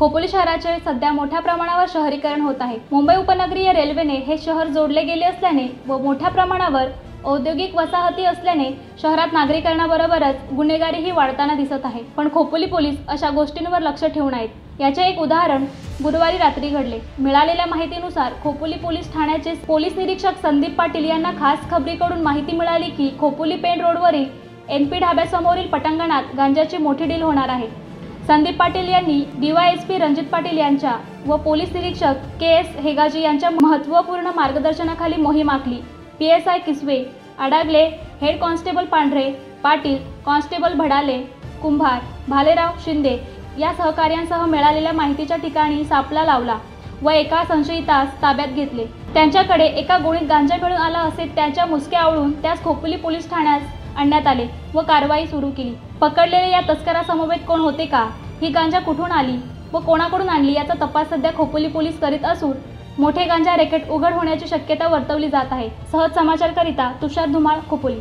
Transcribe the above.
खोपोली शहराचे सध्या मोठ्या प्रमाणावर शहरीकरण होत आहे. मुंबई उपनगरीय रेल्वेने हे शहर जोडले गेले असल्याने व मोठ्या प्रमाणावर औद्योगिक वसाहती असल्याने शहरात नागरीकरणाबरोबरच गुन्हेगारीही वाढताना दिसत आहे. पण खोपोली पोलीस अशा गोष्टींवर लक्ष ठेवून आहेत. याचे एक उदाहरण गुरुवारी रात्री घडले. मिळालेल्या माहितीनुसार खोपोली पोलीस ठाण्याचे पोलीस निरीक्षक संदीप पाटील यांना खास खबरीकडून माहिती मिळाली की खोपोली पेण रोडवरील एन पी ढाब्यासमोरील पटांगणात गांजाची मोठी डील होणार आहे. संदीप पाटील यांनी डीवायएसपी रणजित पाटील यांच्या व पोलीस निरीक्षक के एस हेगाजी यांच्या महत्त्वपूर्ण मार्गदर्शनाखाली मोहीम आखली. P S I Kisve Adagale head constable Pandhare Patil constable Bhadale Kumbhar Bhalerao Shinde या सहकार्यांसह मिळालेल्या माहितीच्या ठिकाणी सापला लावला व एका संशयितास ताब्यात घेतले. त्यांच्याकडे एका गोळीत गांजा मिळून आला असे त्याच्या मुसक्या आवळून त्यास खोपोली पोलीस ठाण्यास आणण्यात आले व कारवाई सुरू केली. पकडलेले या तस्करासमवेत कोण होते का? ही गांजा कुठून आली व कोणाकडून आणली याचा तपास सध्या खोपोली पोलीस करीत असून मोठे गांजा रेकेट उघड होण्याची शक्यता वर्तवली जात आहे. सहज समाचारकरिता तुषार धुमाळ खोपोली.